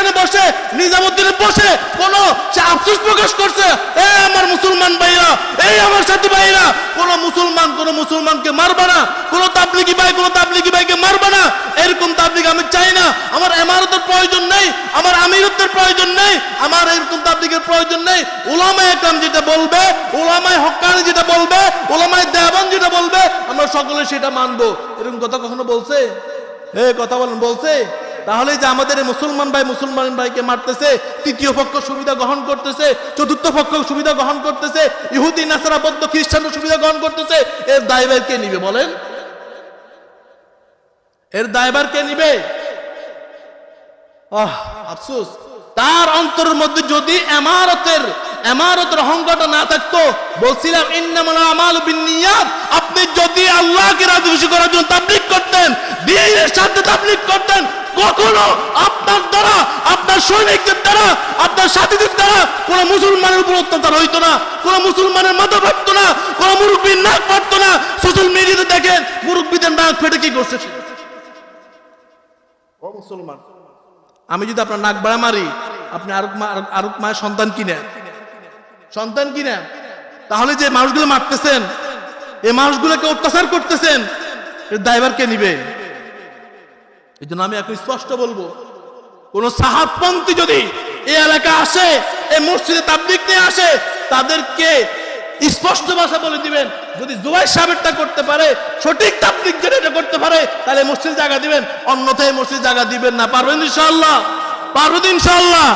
মাঝখানে বসে, নিজামুদ্দিনে বসে কোন সে আফসোস প্রকাশ করছে, এ আমার মুসলমান ভাইরা, এই আমার সাথী ভাইরা, কোন মুসলমান, কোন মুসলমানকে মারবে না, কোন তাবলিগি ভাই, কোন তাবলিগি ভাইকে মারবে না, এরকম তাবলিগ আমি চাই না, আমার এমারতের প্রয়োজন নেই, আমার আমিরত্বের প্রয়োজন নেই, আমার এরকম তাবলিগের প্রয়োজন নেই। ওলামায় একরাম যেটা বলবে ওলামায় হক্কানি যেটা বলবে ওলামায় দেওয়ান যেটা বলবে, আমরা সকলে সেটা মানবো। এরকম কথা কখনো বলছে? এ কথা বলেন, বলছে? তাহলে যে আমাদের মুসলমান ভাই মুসলমান ভাইকে মারতেছে, তৃতীয় পক্ষ সুবিধা গ্রহণ করতেছে, চতুর্থ পক্ষ সুবিধা গ্রহণ করতেছে, ইহুদি, নাসারা, বৌদ্ধ খ্রিস্টান সুবিধা গ্রহণ করতেছে, এর দায়ভার কে নিবে বলেন? এর দায়ভার কে নিবে? আহ, আফসোস। তার অন্তরের মধ্যে যদি এমারতের এমারতের অহংকারটা না থাকতো, বলছিলাম, ইন্নামাল আমাল বিন্নিয়াত। আপনি যদি আল্লাহকে রাজি খুশি করার জন্য তাবলিগ করতেন, দিনের সাথে তাবলিগ করতেন কখনো আপনার দ্বারা, আপনার সৈনিকদের দ্বারা, আপনার সাথীদের দ্বারা কোন মুসলমানের উপর অত্যাচার হইতো না, কোন মুসলমানের মাথা ফাটতো না, কোন মুরব্বীর নাক ফাটতো না। সোশ্যাল মিডিয়াতে দেখেন মুরব্বীদের নাক ফেটে কি করছে মুসলমান, আমি যদি আপনার নাক বাড়া মারি, আপনি আরুক মা আরুক- মায়ের সন্তান কিনে। সন্তান কিনে। তাহলে যে মানুষগুলো মারতেছেন এই মানুষগুলোকে অত্যাচার করতেছেন এর দায়ভার কে নিবে। এই জন্য আমি এখন স্পষ্ট বলব, কোন সাহাবপন্থী যদি এই এলাকা আসে, এই মসজিদে তাবলিক নিয়ে আসে, তাদেরকে স্পষ্ট ভাষা বলে দিবেন, যদি জুবাই সাহেবটা করতে পারে, সঠিক তাবলিক যেটা এটা করতে পারে, তাহলে মসজিদ জায়গা দিবেন, অন্যথায় মসজিদ জায়গা দিবেন না। পারবেন ইনশাআল্লাহ পারবেন ইনশাআল্লাহ।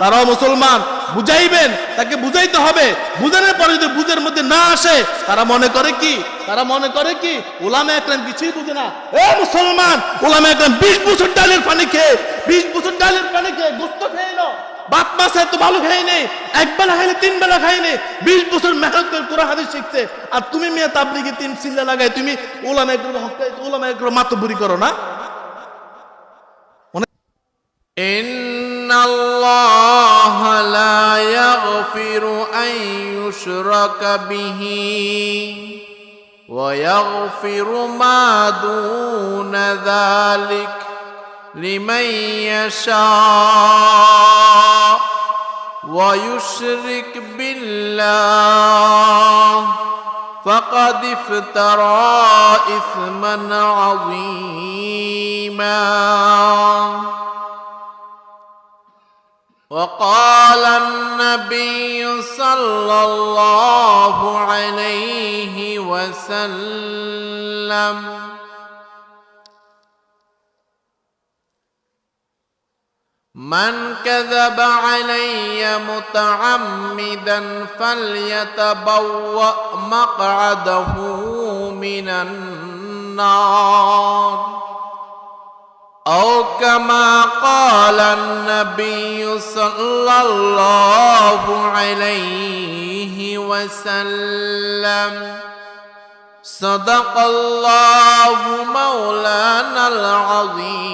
তারাও মুসলমান, বুঝাইবেন, তাকে বুঝাইতে হবে। বুঝানোর পরে যদি বুঝের মধ্যে না আসে, তারা মনে করে কি? তারা মনে করে কি ওলামে একরাম কিছুই বুঝে না এ মুসলমান ওলামে একরাম বিশ বছর ডালের পানি খেয়ে বিশ বছর ডালের পানি খেয়ে গোস্ত খেয়ে নাও বাপ মাছ এত ভালো খাই নেই এক বেলা খাইলে তিন বেলা খাই নেই বিশ বছর মেহনত করে কোরআন হাদিস শিখছে আর তুমি মেয়ে তাবলিগে তিন সিল্লা লাগাই তুমি ওলামে একরম হকাই ওলামে একরম মাতবুরি করো না إن الله لا يغفر أن يشرك به ويغفر ما دون ذلك لمن يشاء ويشرك بالله فقد افترى إثما عظيما وقال النبي صلى الله عليه وسلم من كذب علي متعمدا فليتبوأ مقعده من النار. أو كما قال النبي صلى الله عليه وسلم. صدق الله مولانا العظيم.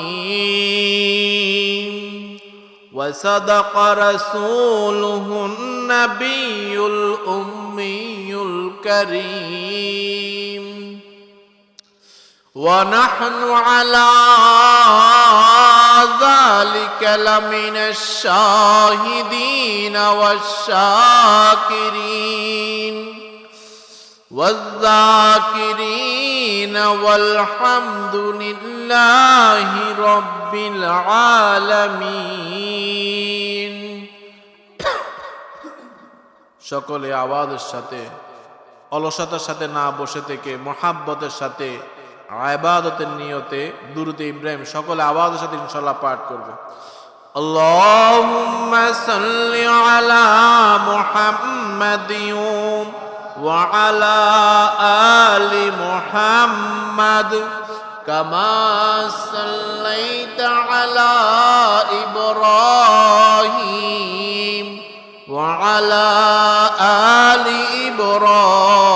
وصدق رسوله النبي الأمي الكريم. ونحن على ذلك لمن الشاهدين والشاكرين والذاكرين والحمد لله رب العالمين সকলে আওয়াজের সাথে অলসতার সাথে না বসে থেকে মহাব্বতের সাথে আবাদতের নিয়তে দুরুতে ইব্রাহিম সকলে আওয়াজের সাথে ইনশাল্লাহ পাঠ করবে اللهم صل على محمد وعلى آل محمد كما صليت على إبراهيم وعلى آل إبراهيم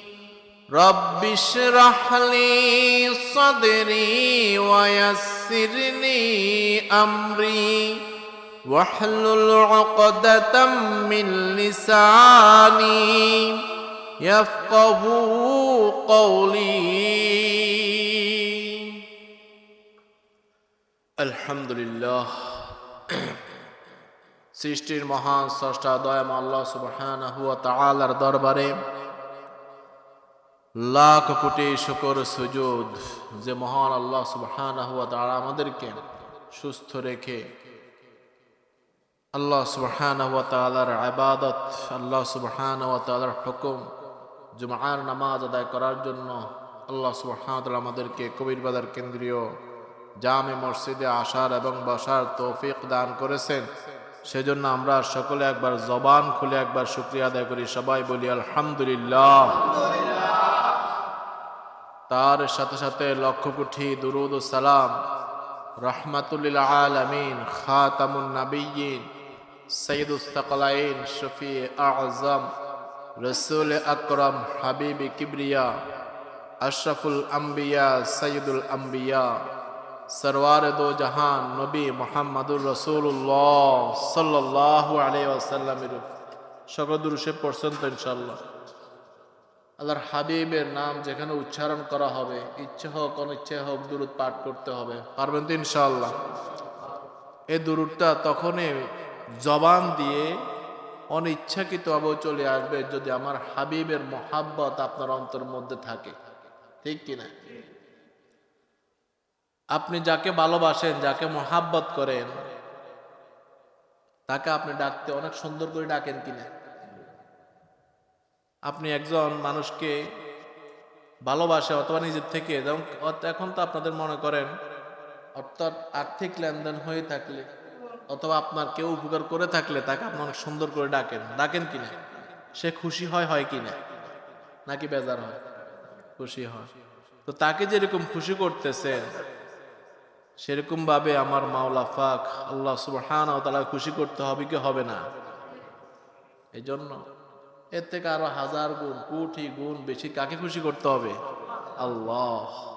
رب اشرح لي صدري ويسر لي أمري واحلل عقدة من لساني يفقه قولي الحمد لله সৃষ্টির মহান স্রষ্টা দয়াম আল্লাহ সুবহানাহু ওয়া তাআলার দরবারে লাখ কোটি শুকর সুজুদ যে মহান আল্লাহ সুবহানাহু ওয়া আমাদেরকে সুস্থ রেখে আল্লাহ ওয়া তাআলার আল্লাহ তাআলার হুকুম জুমআর নামাজ আদায় করার জন্য আল্লাহ তাআলা আমাদেরকে কবির বাজার কেন্দ্রীয় জামে মসজিদে আসার এবং বসার তৌফিক দান করেছেন। সেজন্য আমরা সকলে একবার জবান খুলে একবার শুক্রিয়া আদায় করি। সবাই বলি আলহামদুলিল্লাহ। তার সাথে সাথে লক্ষ কোটি দুরুদ সালাম। রহমাতুল্লিল আলামিন, খাতামুন নাবিয়িন সৈয়দুস সাকলাইন শফি আজম রসুল আকরম হাবিবি কিবরিয়া, আশরাফুল আম্বিয়া সৈয়দুল আম্বিয়া সরওয়ার দো জাহান নবী মোহাম্মদুর রসুল্লাহ সাল্লাহ আলাই ওয়াসাল্লামের সকল দুরুষে পড়ছেন ইনশাল্লাহ আল্লাহর হাবিবের নাম যেখানে উচ্চারণ করা হবে, ইচ্ছে হোক, অনিচ্ছে হোক, দুরুদ পাঠ করতে হবে। পারবেন তো ইনশাল্লাহ এই দুরুদটা তখনই জবান দিয়ে অনিচ্ছাকৃতভাবেও চলে আসবে যদি আমার হাবিবের মহাব্বত আপনার অন্তর মধ্যে থাকে। ঠিক কিনা আপনি যাকে ভালোবাসেন, যাকে মহাব্বত করেন, তাকে আপনি ডাকতে অনেক সুন্দর করে ডাকেন কিনা? আপনি একজন মানুষকে ভালোবাসে অথবা নিজের থেকে, যেমন এখন তো আপনাদের মনে করেন, অর্থাৎ আর্থিক লেনদেন হয়ে থাকলে অথবা আপনার কেউ উপকার করে থাকলে তাকে আপনি অনেক সুন্দর করে ডাকেন। ডাকেন কিনা? সে খুশি হয় হয় কিনা? নাকি বেজার হয়? খুশি হয়। তো তাকে যেরকম খুশি করতেছেন সেরকম ভাবে আমার মাওলা ফাক আল্লাহ সুবহান তালা খুশি করতে হবে কি হবে না? এই জন্য এর থেকে আরও হাজার গুণ, কোটি গুণ বেশি কাকে খুশি করতে হবে? আল্লাহ।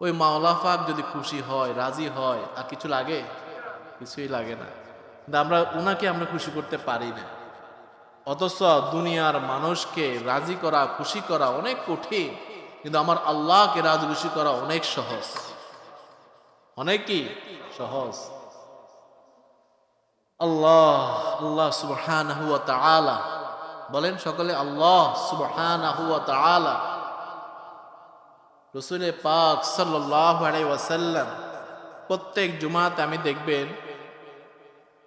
ওই মাওলা ফাক যদি খুশি হয়, রাজি হয়, আর কিছু লাগে? কিছুই লাগে না। আমরা ওনাকে আমরা খুশি করতে পারি না। অথচ দুনিয়ার মানুষকে রাজি করা, খুশি করা অনেক কঠিন। কিন্তু আমার আল্লাহকে রাজি খুশি করা অনেক সহজ। অনেক কি? সহজ। আল্লাহ আল্লাহ সুবহানাহু ওয়া তাআলা বলেন সকলে, আল্লাহ তাআলা রসুলের পাক আলাইহি ওয়াসাল্লাম প্রত্যেক জুমাতে আমি দেখবেন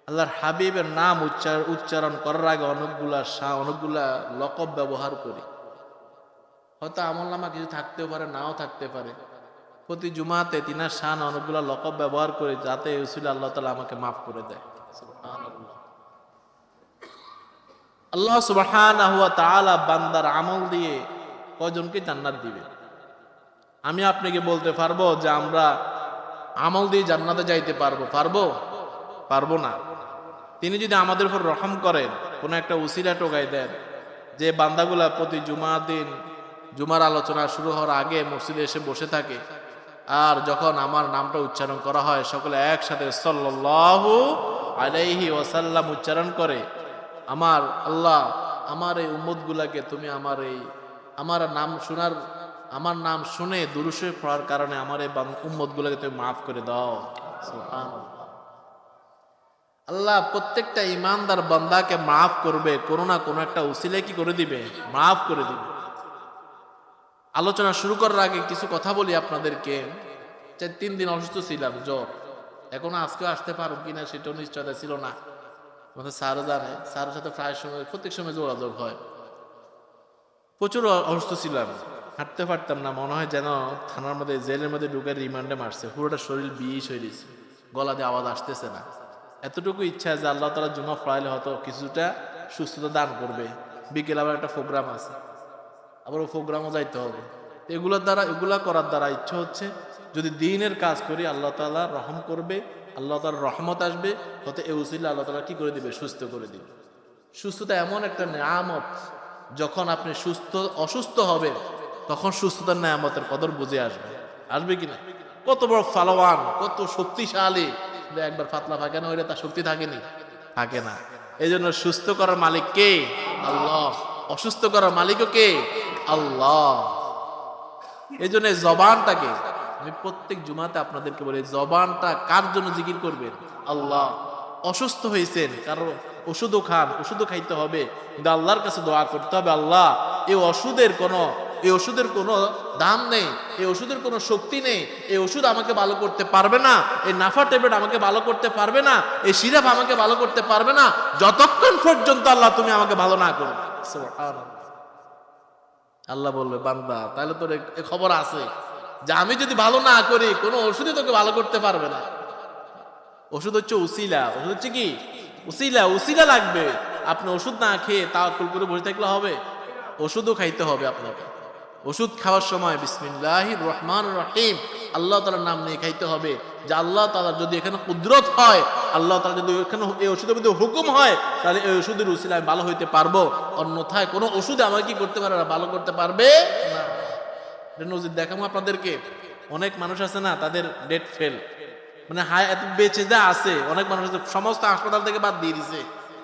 আল্লাহর হাবিবের নাম উচ্চার, উচ্চারণ করার আগে অনেকগুলা শাহ অনেকগুলা লকব ব্যবহার করি। হয়তো আমল নামা কিছু থাকতেও পারে, নাও থাকতে পারে। প্রতি জুমাতে তিনার শান অনেকগুলা লকব ব্যবহার করি যাতে রসুল আল্লাহ তালা আমাকে মাফ করে দেয়। আল্লাহ তাআলা বান্দার আমল দিয়ে কয়জনকে জান্নাত দিবে? আমি আপনাকে বলতে পারব যে আমরা আমল দিয়ে জান্নাতে যাইতে পারব। পারব? পারব না। তিনি যদি আমাদের উপর রহম করেন, কোনো একটা উসিলা টোকাই দেন, যে বান্দাগুলা প্রতি জুমা দিন, জুমার আলোচনা শুরু হওয়ার আগে মসজিদে এসে বসে থাকে, আর যখন আমার নামটা উচ্চারণ করা হয়, সকলে একসাথে সাল্লাল্লাহু আলাইহি ওয়াসাল্লাম উচ্চারণ করে আমার আল্লাহ, আমার এই উম্মতগুলাকে তুমি আমার এই, আমার নাম শোনার, আমার নাম শুনে দুরুশে পড়ার কারণে আমার এই উম্মতগুলোকে তুমি মাফ করে দাও। আল্লাহ প্রত্যেকটা ইমানদার বান্দাকে মাফ করবে, কোনো না কোনো একটা উসিলে কি করে দিবে? মাফ করে দিবে। আলোচনা শুরু করার আগে কিছু কথা বলি আপনাদেরকে। তিন দিন অসুস্থ ছিলাম, জ্বর। এখনও আজকেও আসতে পারো কিনা সেটাও নিশ্চয়তা ছিল না। আমাদের স্যারও জানে। স্যারের সাথে প্রায় সময় প্রত্যেক সময় যোগাযোগ হয়। প্রচুর অসুস্থ ছিলাম। হাঁটতে পারতাম না। মনে হয় যেন থানার মধ্যে জেলের মধ্যে ঢুকে রিমান্ডে মারছে। পুরোটা শরীর বিষ হয়ে গেছে। গলা দিয়ে আওয়াজ আসতেছে না। এতটুকু ইচ্ছা যে আল্লাহ তালা জুমা ফড়াইলে হয়তো কিছুটা সুস্থতা দান করবে। বিকেল আবার একটা প্রোগ্রাম আছে। আবার ও প্রোগ্রামও যাইতে হবে। এগুলোর দ্বারা এগুলা করার দ্বারা ইচ্ছা হচ্ছে যদি দিনের কাজ করি, আল্লাহ তাআলা রহম করবে। আল্লাহ তাআলার রহমত আসবে, হয়তো এ উসিলে আল্লাহ তাআলা কি করে দিবে? সুস্থ করে দিবে। সুস্থতা এমন একটা নিয়ামত, যখন আপনি সুস্থ, অসুস্থ হবে তখন সুস্থতার নিয়ামতের কদর বুঝে আসবে। আসবে কিনা? কত বড় ফালোয়ান কত শক্তিশালী। একবার পাতলা থাকে না হইলে তার শক্তি থাকেনি। থাকে না। এই জন্য সুস্থ করার মালিক কে? আল্লাহ। অসুস্থ করার মালিকও কে? আল্লাহ। এই জন্য জবানটাকে আমি প্রত্যেক জুমাতে আপনাদেরকে বলি, জবানটা কার জন্য জিকির করবেন? আল্লাহ অসুস্থ হয়েছেন, কারও ওষুধও খান, ওষুধও খাইতে হবে, কিন্তু আল্লাহর কাছে দোয়া করতে হবে, আল্লাহ, এই ওষুধের কোনো, এই ওষুধের কোনো দাম নেই, এই ওষুধের কোনো শক্তি নেই, এই ওষুধ আমাকে ভালো করতে পারবে না, এই নাফা ট্যাবলেট আমাকে ভালো করতে পারবে না, এই সিরাপ আমাকে ভালো করতে পারবে না, যতক্ষণ পর্যন্ত আল্লাহ তুমি আমাকে ভালো না করো। আল্লাহ বলবে, বান্দা, তাহলে তোর খবর আছে। যে আমি যদি ভালো না করি, কোনো ওষুধই তোকে ভালো করতে পারবে না। ওষুধ হচ্ছে উসিলা। ওষুধ হচ্ছে কি? উসিলা উসিলা লাগবে। আপনি ওষুধ না খেয়ে তাওয়াক্কুল করে বসে থাকলে হবে? ওষুধও খাইতে হবে আপনাকে। ওষুধ খাওয়ার সময় বিসমিল্লাহ রহমান রহিম। আল্লাহ তালার নাম নিয়ে খাইতে হবে। যে আল্লাহ তালার যদি এখানে কুদরত হয়, আল্লাহ তালা যদি এখানে এই ওষুধের মধ্যে হুকুম হয়, তাহলে এই ওষুধের উসিলা আমি ভালো হইতে পারব। অন্যথায় কোনো ওষুধ আমাকে কি করতে পারে ভালো করতে পারবে না। নজির দেখাবো আপনাদেরকে। অনেক মানুষ আছে না, তাদের ডেট ফেল মানে হাই এত বেঁচে যা আছে। অনেক মানুষ আছে, সমস্ত হাসপাতাল থেকে বাদ দিয়ে দিছে।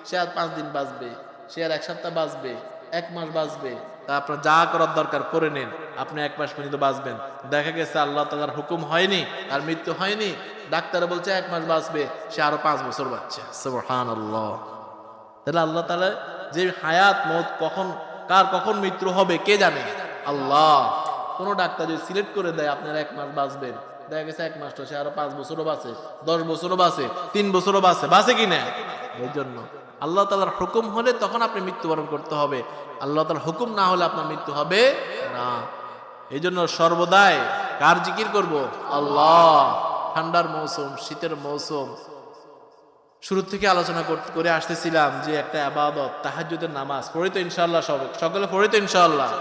সে আর পাঁচ দিন বাঁচবে, সে আর এক সপ্তাহ বাঁচবে, এক মাস বাঁচবে। তা আপনার যা করার দরকার, করে নিন। আপনি এক মাস পর্যন্ত বাঁচবেন। দেখা গেছে আল্লাহ তালার হুকুম হয়নি, আর মৃত্যু হয়নি। ডাক্তার বলছে, এক মাস বাঁচবে, সে আরও পাঁচ বছর বাঁচছে। তাহলে আল্লাহ তালা যে হায়াত, মত কখন, কার কখন মৃত্যু হবে, কে জানে? আল্লাহ। কোন ডাক্তার যদি সিলেক্ট করে দেয়, আপনার এক মাস বাঁচবেন। দেখা গেছে এক মাস তো সে আরও পাঁচ বছরও বাঁচে, দশ বছরও বাঁচে, তিন বছরও বাঁচে বাঁচে কি না? এই জন্য। আল্লাহ তালার হুকুম হলে তখন আপনি মৃত্যুবরণ করতে হবে। আল্লাহ তালার হুকুম না হলে আপনার মৃত্যু হবে না। এই জন্য সর্বদাই কার জিকির করব? আল্লাহ। ঠান্ডার মৌসুম, শীতের মৌসুম। শুরু থেকে আলোচনা কর- আসতেছিলাম যে একটা আবাদত, তাহাজ্জুদের নামাজ পড়িত ইনশাল্লাহ সব সকলে পড়ি তো ইনশাল্লাহ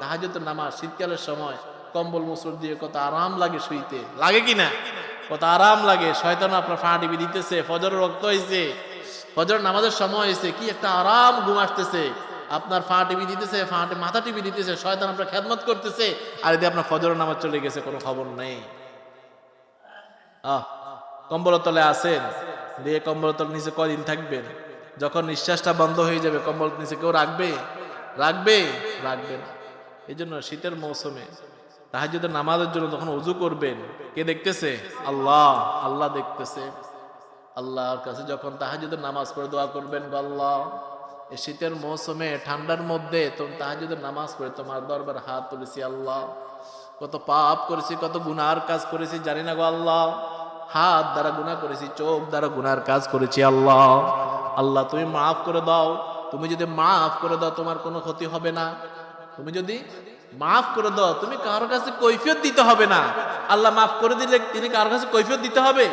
তাহাজ্জুদের নামাজ শীতকালের সময় কম্বল মুসুর দিয়ে কত আরাম লাগে শুইতে। লাগে কি না? কত আরাম লাগে। শয়তান আপনার ফা টিপি দিতেছে ফজর রক্ত হয়েছে ফজর নামাজের সময় হয়েছে কি একটা আরাম ঘুম আসতেছে। আপনার ফা টিভি দিতেছে, ফা মাথা টিভি দিতেছে, শয়তান আপনার খেদমত করতেছে, আর এদিকে আপনার ফজর নামাজ চলে গেছে, কোনো খবর নেই। আহ কম্বলের তলে আছেন, দিয়ে কম্বলের তলে নিচে কদিন থাকবেন? যখন নিঃশ্বাসটা বন্ধ হয়ে যাবে, কম্বল নিচে কেউ রাখবে? রাখবে? রাখবে না। এই জন্য শীতের মৌসুমে তাহাজ্জুদের নামাজের জন্য যখন উজু করবেন, কে দেখতেছে? আল্লাহ আল্লাহ দেখতেছে। আল্লাহর কাছে যখন তাহাজ্জুদের নামাজ পড়ে দোয়া করবেন আল্লাহ এই শীতের মৌসুমে, ঠান্ডার মধ্যে তুমি তাহাজ্জুদের নামাজ পড়ে তোমার দরবার হাত তুলেছি, আল্লাহ। কত পাপ করেছি, কত গুনার কাজ করেছি, জানি না গো আল্লাহ। হাত দ্বারা গুনাহ করেছি, চোখ দ্বারা গুনার কাজ করেছি, আল্লাহ। আল্লাহ, তুমি মাফ করে দাও। তুমি যদি মাফ করে দাও, তোমার কোনো ক্ষতি হবে না। তুমি যদি মাফ করে দাও, তুমি কারোর কাছে কৈফিয়ত দিতে হবে না। আল্লাহ মাফ করে দিলে তিনি কারোর কাছে কৈফিয়ত দিতে হবে।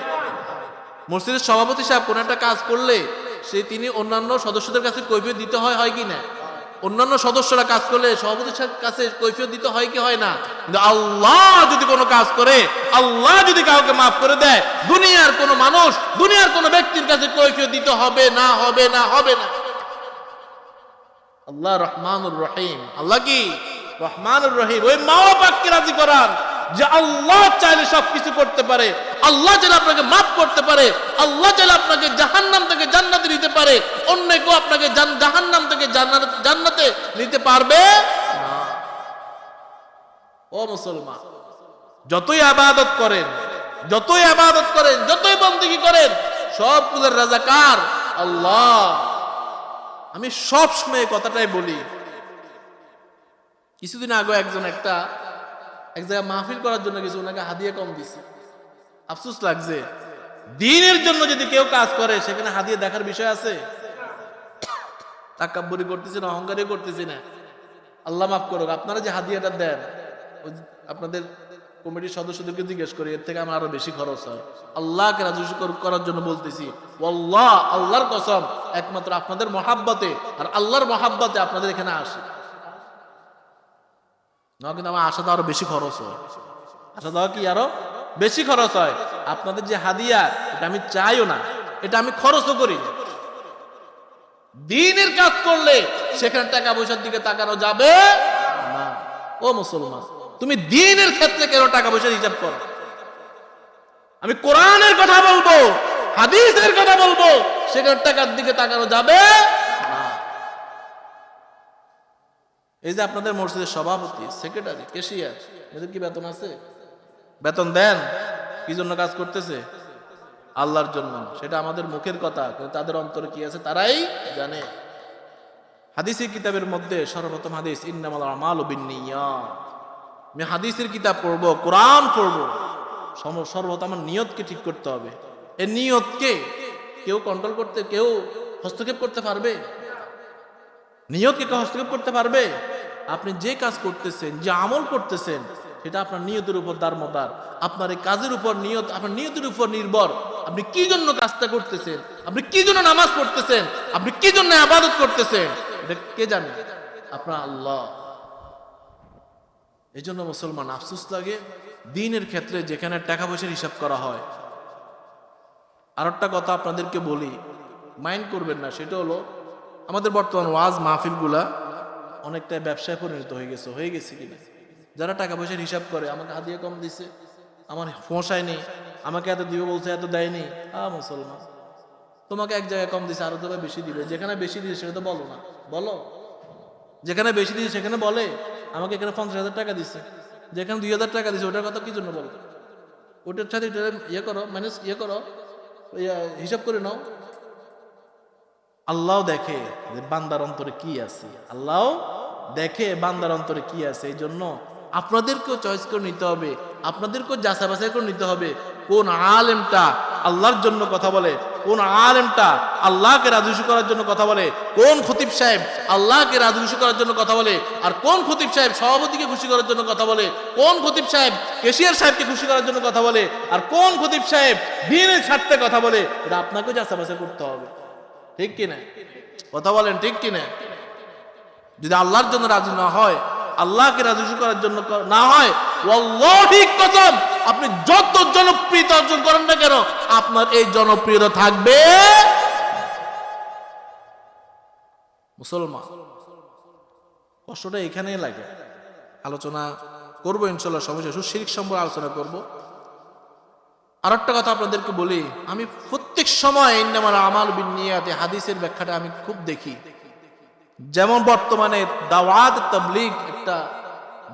মসজিদের সভাপতি সাহেব কোন একটা কাজ করলে সে তিনি অন্যান্য সদস্যদের কাছে কৈফিয়ত দিতে হয় হয় কি না? অন্যান্য সদস্যরা কাজ করলে সভাপতি সাহেবের কাছে কৈফিয়ত দিতে হয় কি হয় না? কিন্তু আল্লাহ যদি কোনো কাজ করে, আল্লাহ যদি কাউকে মাফ করে দেয়, দুনিয়ার কোনো মানুষ, দুনিয়ার কোনো ব্যক্তির কাছে কৈফিয়ত দিতে হবে না হবে না হবে না। আল্লাহ রহমানুর রহিম। আল্লাহ কি? রহমানুর রহিম। ওই মা বাবাকে রাজি করান যে আল্লাহ চাইলে সবকিছু করতে পারে। আল্লাহ চাইলে আপনাকে মাফ করতে পারে। আল্লাহ চাইলে আপনাকে জাহান্নাম থেকে জান্নাতে নিতে পারে। অন্য কেউ আপনাকে জাহান্নাম থেকে জান্নাত- নিতে পারবে ও মুসলমান, যতই আবাদত করেন, যতই আবাদত করেন, যতই বন্দী করেন সব কুলের রাজাকার আল্লাহ। আমি সব সময় কথাটাই বলি। কিছুদিন আগে একজন একটা, এক জায়গায় মাহফিল করার জন্য কিছু ওনাকে হাদিয়া কম দিছে। আফসোস লাগছে। দিনের জন্য যদি কেউ কাজ করে, সেখানে হাদিয়া দেখার বিষয় আছে? তাকাব্বরি করতেছি না, অহংকারই করতেছি না। আল্লাহ মাফ করুক, আপনারা যে হাদিয়াটা দেন আপনাদের কমিটির সদস্যদেরকে জিজ্ঞেস করি, এর থেকে আমার আরও বেশি খরচ হয়? আল্লাহকে রাজি কর- করার জন্য বলতেছি আল্লাহ আল্লাহর কসম, একমাত্র আপনাদের মহাব্বতে আর আল্লাহর মহাব্বতে আপনাদের এখানে আসে। না, কিন্তু আমার আরও বেশি খরচ হয়। কি আরও বেশি খরচ হয়? আপনাদের যে হাদিয়া, এটা আমি চাইও না, এটা আমি খরচও করি দিনের কাজ করলে সেখানে টাকা পয়সার দিকে তাকানো যাবে না। ও মুসলমান তুমি দিনের ক্ষেত্রে কেন টাকা পয়সা হিসাব করো? আমি কোরআনের কথা বলব, হাদিসের কথা বলব, সেখানে টাকার দিকে তাকানো যাবে এই যে আপনাদের মসজিদের সভাপতি সেক্রেটারি কেশিয়ার এদের কি বেতন আছে? বেতন দেন? কি জন্য কাজ করতেছে? আল্লাহর জন্য। সেটা আমাদের মুখের কথা তাদের অন্তরে কি আছে তারাই জানে। হাদিসি কিতাবের মধ্যে সর্বপ্রথম হাদিস, ইন্নামাল আমাল আমি হাদিসের কিতাব পড়ব, কোরআন পড়ব। সর্বত আমার নিয়তকে ঠিক করতে হবে। এই নিয়তকে কেউ কন্ট্রোল করতে, কেউ হস্তক্ষেপ করতে পারবে? নিয়তকে কেউ হস্তক্ষেপ করতে পারবে? আপনি যে কাজ করতেছেন, যে আমল করতেছেন, সেটা আপনার নিয়তের উপর দারমদার আপনার এই কাজের উপর নিয়ত, আপনার নিয়তের উপর নির্ভর। আপনি কি জন্য কাজটা করতেছেন? আপনি কি জন্য নামাজ পড়তেছেন? আপনি কি জন্য আবাদত করতেছেন? এটা কে জানে? আপনার আল্লাহ। এই জন্য মুসলমান আফসোস লাগে, দিনের ক্ষেত্রে যেখানে টাকা পয়সার হিসাব করা হয়। আর একটা কথা আপনাদেরকে বলি, মাইন্ড করবেন না, সেটা হলো, আমাদের বর্তমান ওয়াজ মাহফিলগুলা অনেকটা ব্যবসায় পরিণত হয়ে গেছে হয়ে গেছে কিনা? যারা টাকা পয়সার হিসাব করে, আমাকে হাতিয়ে কম দিছে, আমার ফোঁসায়নি আমাকে এত দিবে বলছে, এত দেয়নি, আ মুসলমান। তোমাকে এক জায়গায় কম দিছে, আরও জায়গায় বেশি দিবে, যেখানে বেশি দিছে সেটা তো বলো না। বলো? যেখানে বেশি দিয়েছে, সেখানে বলে, আমাকে এখানে পঞ্চাশ হাজার টাকা দিচ্ছে যেখানে দুই হাজার টাকা দিচ্ছে ওটার কথা কি জন্য বলো? ওটার সাথে এটা ইয়ে করো ম্যানেজ ইয়ে করো ইয়ে হিসাব করে নাও। আল্লাহ দেখে বান্দার অন্তরে কি আছে। আল্লাহ দেখে বান্দার অন্তরে কি আছে এই জন্য আপনাদেরকেও চয়েস করে নিতে হবে, আপনাদেরকেও যাচাই বাছাই করে নিতে হবে, কোন আলেমটা আল্লাহর জন্য কথা বলে, কোন আলেমটা আল্লাহকে রাজুসু করার জন্য কথা বলে, কোন খতিব সাহেব আল্লাহকে রাজুসু করার জন্য কথা বলে, আর কোন খতিব সাহেব সভাপতিকে খুশি করার জন্য কথা বলে, কোন খতিব সাহেব কেশিয়ার সাহেবকে খুশি করার জন্য কথা বলে, আর কোন খতিব সাহেব দিনের স্বার্থে কথা বলে, এটা আপনাকেও যাচাই বাছাই করতে হবে। ঠিক কিনা? কথা বলেন ঠিক কিনা? যদি আল্লাহর জন্য রাজি না হয় আল্লাহকে রাজি করার জন্য না হয়, ওয়াল্লাহি কসম, আপনি যত জনপ্রিয়তা অর্জন করেন না কেন, আপনার এই জনপ্রিয়তা থাকবে মুসলমান। কষ্টটা এখানেই লাগে। আলোচনা করব ইনশাল্লাহ সমস্যা সুশিরিক সম্পর্কে আলোচনা করব। আর একটা কথা আপনাদেরকে বলি, আমি প্রত্যেক সময় ইন্নামাল আমাল বিনিয়াতে হাদিসের ব্যাখ্যাটা আমি খুব দেখি। যেমন বর্তমানে দাওয়াত তাবলিগ একটা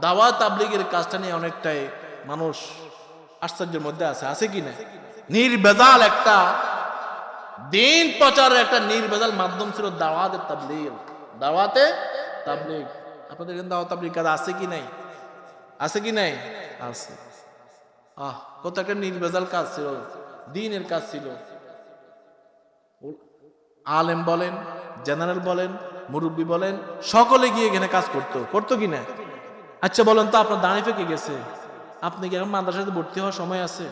দাওয়াত তাবলিগের কাজটা নিয়ে অনেকটাই মানুষ আশ্চর্যের মধ্যে আছে আছে কি না? নির্বেজাল একটা দিন প্রচারের একটা নির্বেজাল মাধ্যম ছিল দাওয়াতে তাবলিগ। দাওয়াতে তাবলিগ। আপনাদের এখানে দাওয়াত তাবলিগ কাজ আছে কি নাই? আছে কি নাই? আছে। আহ, কত একটা নির্বেজাল কাজ ছিল, দিনের কাজ ছিল। আলেম বলেন, জেনারেল বলেন মুরব্বী বলেন, সকলে গিয়ে এখানে কাজ করতো। করতো কি না? আচ্ছা বলেন তো, আপনার দাঁড়িয়ে ফেঁকে গেছে। আপনি কি এখন মাদ্রাসাতে ভর্তি হওয়ার সময় আছে?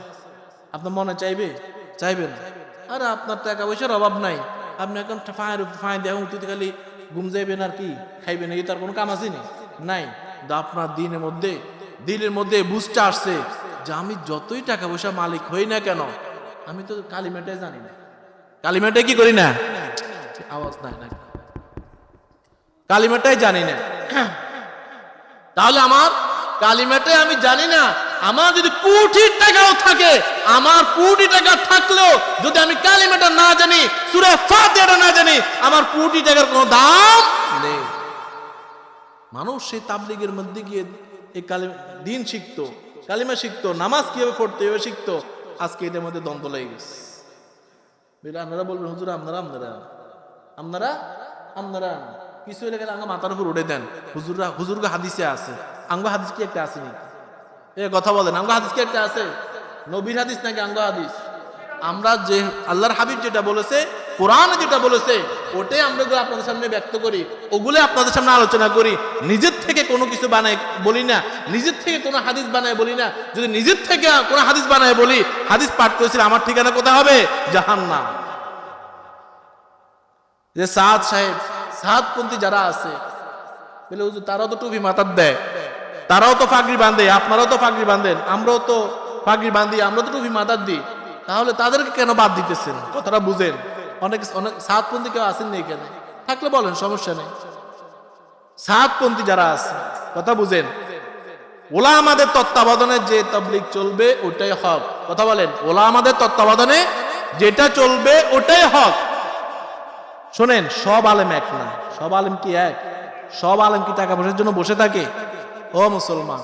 আপনার মনে চাইবে? চাইবে না। আরে, আপনার টাকা পয়সার অভাব নাই। আপনি এখন ফাঁয়ের ফাঁয় দেহ উঠতে খালি ঘুম যাইবেন আর কি? খাইবে খাইবেন এই তার কোনো কাম আছে নি? নাই। আপনার দিনের মধ্যে দিনের মধ্যে বুঝটা আসছে যে আমি যতই টাকা পয়সা মালিক হই না কেন, আমি তো কালিমেটাই জানি না। কালিমাটাই কি করি না? আওয়াজ নাই না কালিমাটাই জানি না। তাহলে আমার কালিমাটাই আমি জানি না। আমার যদি কোটি টাকাও থাকে, আমার কোটি টাকা থাকলেও যদি আমি কালিমাটা না জানি, সুরে ফাতিহাটা না জানি, আমার কোটি টাকার কোনো দাম নেই। মানুষ সেই তাবলিগের মধ্যে গিয়ে এই কালিমা, দিন শিখতো, কালিমা শিখতো, নামাজ কীভাবে পড়তো, এভাবে শিখতো। আজকে এদের মধ্যে দ্বন্দ্ব লেগে গেছে। আপনারা বলবেন, হুজুর, আপনারা আপনারা আপনারা আপনারা কিছু হলে গেলে আঙ্গা মাথার উপর উঠে দেন। হুজুররা, হুজুরগা হাদিসে আছে। আঙ্গ হাদিস কি একটা আসেনি এ কথা বলেন, আঙ্গ হাদিস কি একটা আছে? নবীর হাদিস নাকি আঙ্গ হাদিস? আমরা যে আল্লাহর হাবিব যেটা বলেছে, কোরআন যেটা বলেছে, ওটাই আমরা আপনাদের সামনে ব্যক্ত করি। ওগুলো আপনাদের সামনে আলোচনা করি। নিজের থেকে কোনো কিছু বানায় বলি না। নিজের থেকে কোনো হাদিস বানায় বলি না। যদি নিজের থেকে কোনো হাদিস বানায় বলি, হাদিস পাঠ করেছিল, আমার ঠিকানা কোথায় হবে? জাহান্নাম। যে সাদ সাহেব সাদপন্থী যারা আছে, বলে, হুজুর, তারাও তো টুপি মাথার দেয়, তারাও তো ফাগরি বাঁধে, আপনারাও তো ফাগরি বাঁধেন, আমরাও তো ফাগরি বাঁধি, আমরা তো টুপি মাথার দিই, তাহলে তাদেরকে কেন বাদ দিতেছেন? কথাটা বুঝেন। অনেক অনেক সাতপন্থী কেউ আসেন নেই কেন থাকলে বলেন, সমস্যা নেই। সাতপন্থী যারা আছে, কথা বুঝেন। ওলা আমাদের তত্ত্বাবধানে যে তবলিক চলবে, ওটাই হক। কথা বলেন ওলা আমাদের তত্ত্বাবধানে যেটা চলবে, ওটাই হক। শোনেন, সব আলেম এক না। সব আলেম কি এক? সব আলেম কি টাকা পয়সার জন্য বসে থাকে? ও মুসলমান,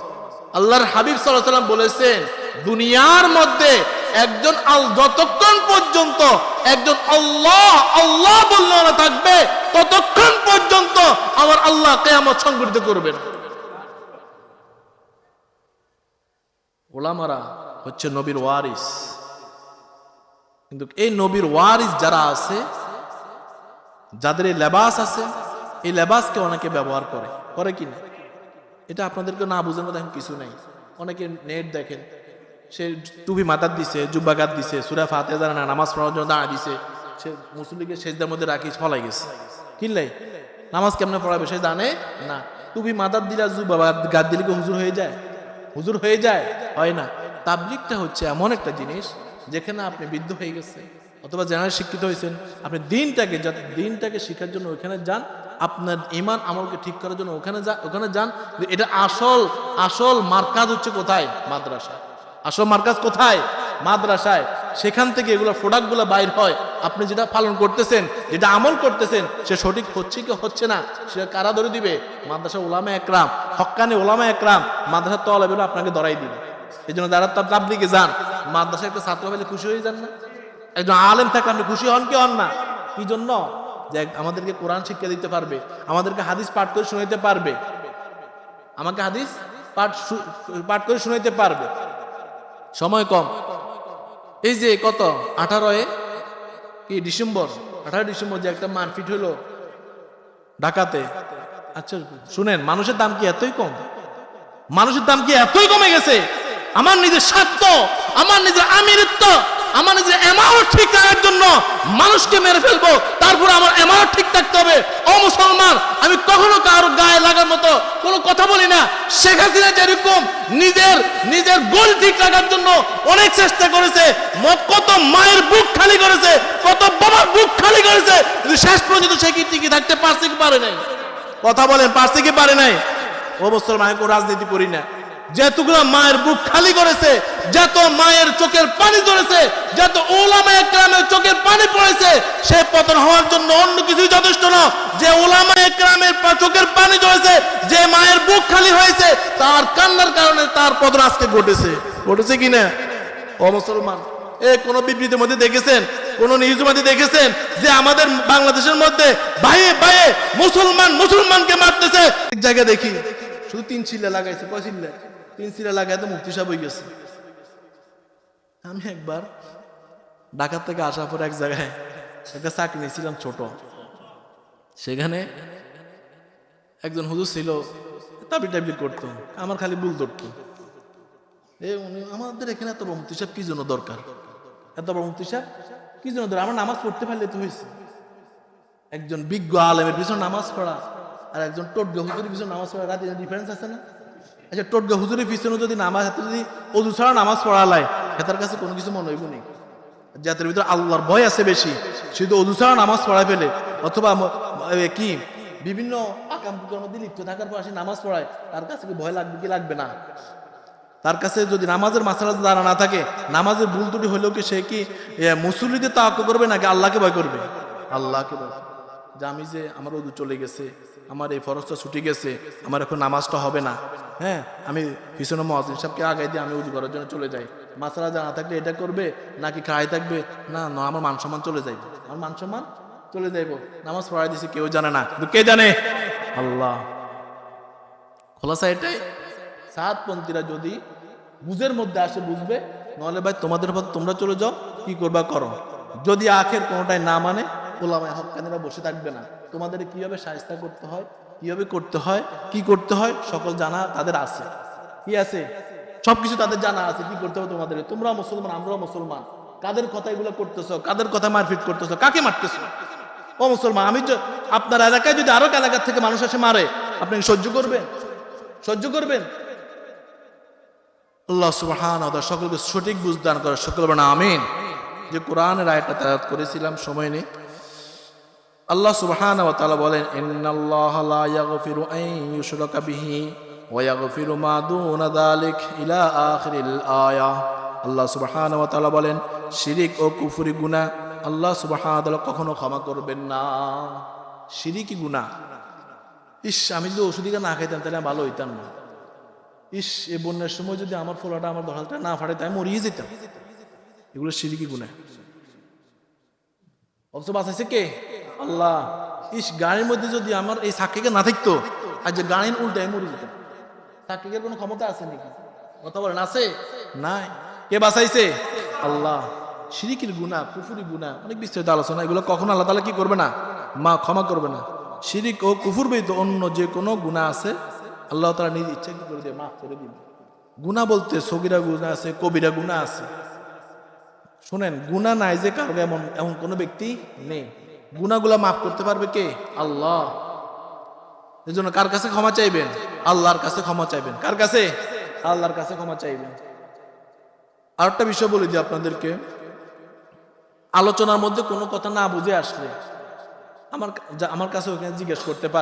আল্লাহর হাবিব সাল্লাম বলেছেন, দুনিয়ার মধ্যে একজন আল, যতক্ষণ পর্যন্ত একজন আল্লাহ আল্লাহ বললে না থাকবে, ততক্ষণ পর্যন্ত আমার আল্লাহ কেয়ামত সংগঠিত করবেন ওলামারা হচ্ছে নবীর ওয়ারিস। কিন্তু এই নবীর ওয়ারিস যারা আছে যাদের এই লেবাস আছে, এই লেবাসকে অনেকে ব্যবহার করে। করে কি না? এটা আপনাদেরকে না বুঝার মতো এখন কিছু নেই। অনেকে নেট দেখেন, সে টুপি মাথার দিছে জুব্বাগাত দিছে, সুরা ফাতে জানা না, নামাজ পড়ার জন্য দাঁড়া দিছে, সে মুসলিমকে সেজদার মধ্যে রাখি, ফলাই গেছে। কিনলাই নামাজ কেমনে পড়াবে সে জানে না। টুপি মাথার দিলে জুব্বা গাত দিলে কি হুজুর হয়ে যায়? হুজুর হয়ে যায়? হয় না। তাবলিকটা হচ্ছে এমন একটা জিনিস, যেখানে আপনি বৃদ্ধ হয়ে গেছে অথবা জেনারেল শিক্ষিত হয়েছেন, আপনি দিনটাকে যাতে দিনটাকে শেখার জন্য ওখানে যান, আপনার ইমান আমলকে ঠিক করার জন্য ওখানে যান ওখানে যান এটা আসল আসল মার্কাজ হচ্ছে কোথায়? মাদ্রাসা আসল মার্কাজ কোথায়? মাদ্রাসায়। সেখান থেকে এগুলো প্রোডাক্টগুলো বাইর হয়। আপনি যেটা পালন করতেছেন, যেটা আমল করতেছেন, সে সঠিক হচ্ছে কি হচ্ছে না সে কারা ধরে দিবে? মাদ্রাসা ওলামা একরাম। হক্কানি ওলামা একরাম। মাদ্রাসার তলাবেলো আপনাকে ধরাই দিবে। এই জন্য যারা তাবলিগে যান, মাদ্রাসায় একটা ছাত্র পেলে খুশি হয়ে যান না? একজন আলেম থাকলে আপনি খুশি হন কি হন না? কি জন্য যে আমাদেরকে কোরআন শিক্ষা দিতে পারবে, আমাদেরকে হাদিস পাঠ করে শোনাইতে পারবে। আমাকে হাদিস পাঠ পাঠ করে শোনাইতে পারবে। সময় কম। এই যে কত? আঠারোয় কি ডিসেম্বর? আঠারো ডিসেম্বর যে একটা মারপিট হলো ঢাকাতে। আচ্ছা শুনেন, মানুষের দাম কি এতই কম? মানুষের দাম কি এতই কমে গেছে? আমার নিজের স্বার্থ, আমার নিজের আমিরত্ব আমার যে অ্যামাউন্ট ঠিক রাখার জন্য মানুষকে মেরে ফেলব, তারপর আমার অ্যামাউন্ট ঠিক থাকতে হবে। ও মুসলমান, আমি কখনো কারও গায়ে লাগার মতো কোনো কথা বলি না। শেখ হাসিনা যেরকম নিজের নিজের গোল ঠিক রাখার জন্য অনেক চেষ্টা করেছে কত মায়ের বুক খালি করেছে, কত বাবার বুক খালি করেছে শেষ পর্যন্ত সে কি টিকে থাকতে পারছে কি পারে নাই? কথা বলেন, পারছে কি পারে নাই? ও কোনো রাজনীতি করি না। যেতগুলো মায়ের বুক খালি করেছে যত মায়ের চোখের পানি ধরেছে যত ওলামা একরামের চোখের পানি পড়েছে, সে পতন হওয়ার জন্য অন্য কিছুই যথেষ্ট না। যে ওলামা একরামের চোখের পানি ধরেছে, যে মায়ের বুক খালি হয়েছে, তার কান্নার কারণে তার পতন আজকে ঘটেছে। ঘটেছে কিনা ও মুসলমান, এ কোন বিবৃতির মধ্যে দেখেছেন? কোন নিউজ মধ্যে দেখেছেন? যে আমাদের বাংলাদেশের মধ্যে ভাইয়ে ভাইয়ে মুসলমান মুসলমানকে মারতেছে? এক জায়গায় দেখি, শুধু তিন চিল্লা লাগাইছে, কয় চিল্লা? তিন চিল্লা লাগাইতে মুক্তি সাহেব হয়ে গেছে। আমি একবার ঢাকা থেকে আসার পর এক জায়গায় একটা চাকরি নিয়েছিলাম ছোট। সেখানে একজন হুজুর ছিল তাবি টাবি করতো, আমার খালি ভুল ধরতো। এ উনি, আমাদের এখানে এত মুফতি সাহেব, কি জন্য দরকার? এত বড় মুফতি সাহেব, কি জন্য দরকার? আমার নামাজ পড়তে পারলে তো হয়েছে। একজন বিজ্ঞ আলেমের পিছনে নামাজ পড়া আর একজন টোটগা হুজুরের পিছনে নামাজ পড়া, রাতে ডিফারেন্স আছে না? আচ্ছা টোটগা হুজুরের পিছনে যদি নামাজ, হাতে যদি অজু ছাড়া নামাজ পড়ালায় তার কাছে কোনো কিছু মনে হইব নি? যাদের ভিতরে আল্লাহর ভয় আছে বেশি শুধু অজু ছাড়া নামাজ পড়ায় ফেলে, অথবা কি, বিভিন্ন আকাম মধ্যে লিপ্ত থাকার পর সে নামাজ পড়ায়, তার কাছে কি ভয় লাগবে, কি লাগবে না? তার কাছে যদি নামাজের মাসালা জানা না থাকে, নামাজের ভুল ত্রুটি হলেও কি সে কি মুসল্লিদের তাওয়াক্কু করবে নাকি আল্লাহকে ভয় করবে? আল্লাহকে ভয় যে আমি যে আমার ওদু চলে গেছে আমার এই ফরজটা ছুটি গেছে, আমার এখন নামাজটা হবে না। হ্যাঁ আমি পিছনে মহাজিন সাহেবকে আগাই দিয়ে আমি উজু করার জন্য চলে যাই। মাসালা জানা থাকলে এটা করবে, নাকি খাই থাকবে? না না, আমার মান সম্মান চলে যাইবে। আমার মান সম্মান চলে যাইব। নামাজ পড়াই দিছে, কেউ জানে না। কে জানে? আল্লাহ। খোলাসা এটাই। সাতপন্থীরা যদি বুঝের মধ্যে আসে বুঝবে নাহলে ভাই তোমাদের পথ তোমরা চলে যাও, কি করবা করো? যদি আখের কোনোটাই না মানে ওলামায় হকানিরা বসে থাকবে না। তোমাদের কীভাবে সাহিস্তা করতে হয়, কীভাবে করতে হয়, কি করতে হয়, সকল জানা তাদের আছে। কি আছে? সবকিছু তাদের জানা আছে, কি করতে হবে তোমাদের? তোমরা মুসলমান, আমরাও মুসলমান। কাদের কথা এগুলো করতেছো, কাদের কথা মারপিট করতেছো, কাকে মারতেছো? ও মুসলমান, আমি আপনার এলাকায় যদি আরও এলাকার থেকে মানুষ এসে মারে, আপনি সহ্য করবেন? সহ্য করবেন? আল্লাহ সুবহান সকলকে সঠিক বুঝদান করে সকল বলেন আমিন। যে কোরআনের আয়টা তায়াত করেছিলাম, সময় নেই। আল্লাহ সুবহান ওয়া তাআলা বলেন, ইন্নাল্লাহ লা ইয়াগফিরু আন ইউশরাকা বিহি ওয়া ইয়াগফিরু মা দুনা যালিক ইলা আখিরিল আয়া. আল্লাহ সুবহান ওয়া তাআলা বলেন, শিরিক ও কুফরি গুনা আল্লাহ সুবহান তাআলা কখনো ক্ষমা করবেন না। শিরিকি গুনা ইস, আমি যদি ওষুধিকা না খাইতাম, তাহলে ভালো হইতাম না। ইস, এ বন্যার সময় যদি আমার ফোলাটা আমার দশালটা না ফাটে তাই মরিয়ে যেতাম। এগুলো সিরিকি গুণা অবশ্য বাঁচাইছে কে? আল্লাহ, ইস, গাড়ির মধ্যে যদি আমার এই সাক্ষীকে না থাকতো, আর যে গাড়ির উল্টায় মরে যেতাম সাক্ষীকের কোনো ক্ষমতা আছে নাকি? কথা বলেন, আছে? নাই। কে বাঁচাইছে? আল্লাহ। সিরিকির গুণা কুফুরি গুণা অনেক বিস্তারিত আলোচনা, এগুলো কখনো আল্লাহ তালা কি করবে না? মা, ক্ষমা করবে না। শিরিক ও কুফুর ব্যতীত অন্য যে কোনো গুণা আছে, আল্লাহ তালা নিজ ইচ্ছা কি করে দিয়ে মাফ করে দিবে। গুণা বলতে সগিরা গুণা আছে, কবিরা গুণা আছে। শোনেন গুণা নাই যে কারও এমন এমন কোনো ব্যক্তি নেই। গুণাগুলা মাফ করতে পারবে কে? আল্লাহ। এই জন্য কার কাছে ক্ষমা চাইবেন? আল্লাহর কাছে ক্ষমা চাইবেন। কার কাছে? আল্লাহর কাছে ক্ষমা চাইবেন। আর একটা বিষয় বলে দিই আপনাদেরকে। আলোচনার মধ্যে কোনো কথা না বুঝে আসলে আমার আমার কাছে ওখানে জিজ্ঞেস করতে পারে